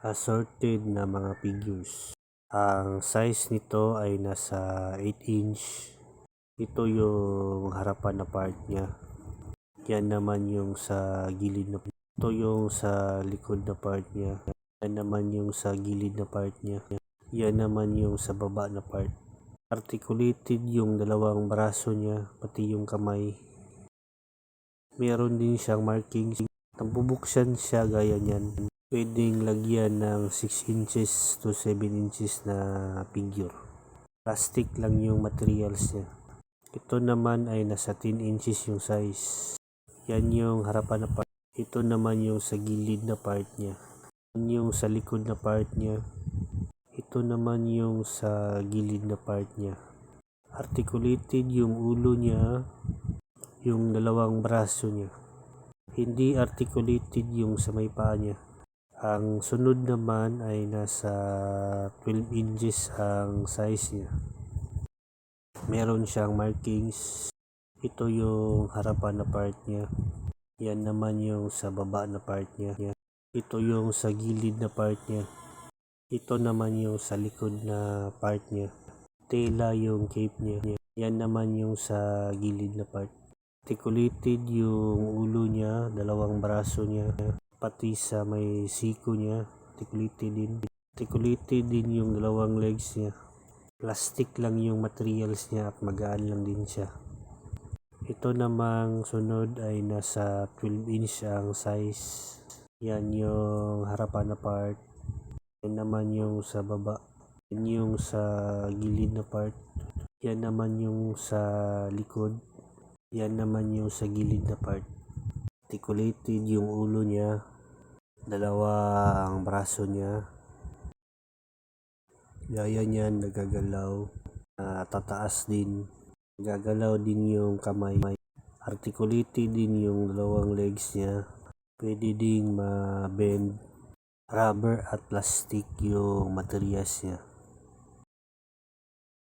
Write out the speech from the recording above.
assorted na mga figures. Ang size nito ay nasa 8 inch. Ito yung harapan na part niya. Yan naman yung sa gilid na Ito yung sa likod na part niya. Yan naman yung sa gilid na part niya. Yan naman yung sa baba na part. Articulated yung dalawang braso niya, pati yung kamay. Meron din siyang markings. Nabubuksan siya gaya niyan. Pwedeng lagyan ng 6 inches to 7 inches na figure. Plastic lang yung materials niya. Ito naman ay nasa 10 inches yung size. Yan yung harapan na part. Ito naman yung sa gilid na part niya. Yan yung sa likod na part niya. Ito naman yung sa gilid na part niya. Articulated yung ulo niya, yung dalawang braso niya. Hindi articulated yung sa may paa niya. Ang sunod naman ay nasa 12 inches ang size niya. Meron siyang markings. Ito yung harapan na part niya. Yan naman yung sa baba na part niya. Ito yung sa gilid na part niya. Ito naman yung sa likod na part niya. Tela yung cape niya. Yan naman yung sa gilid na part. Articulated yung ulo niya, dalawang braso niya, pati sa may siko niya. Articulated din. Articulated din yung dalawang legs niya. Plastic lang yung materials niya at magaan lang din siya. Ito namang sunod ay nasa 12 inch ang size. Yan yung harapan na part. Yan naman yung sa baba. Yan yung sa gilid na part. Yan naman yung sa likod. Yan naman yung sa gilid na part. Articulated yung ulo niya. Dalawa ang braso niya. Gaya niyan nagagalaw. Uh, tataas din. Nagagalaw din yung kamay. Articulated din yung dalawang legs niya. Pwede ding ma-bend rubber at plastic yung materials niya.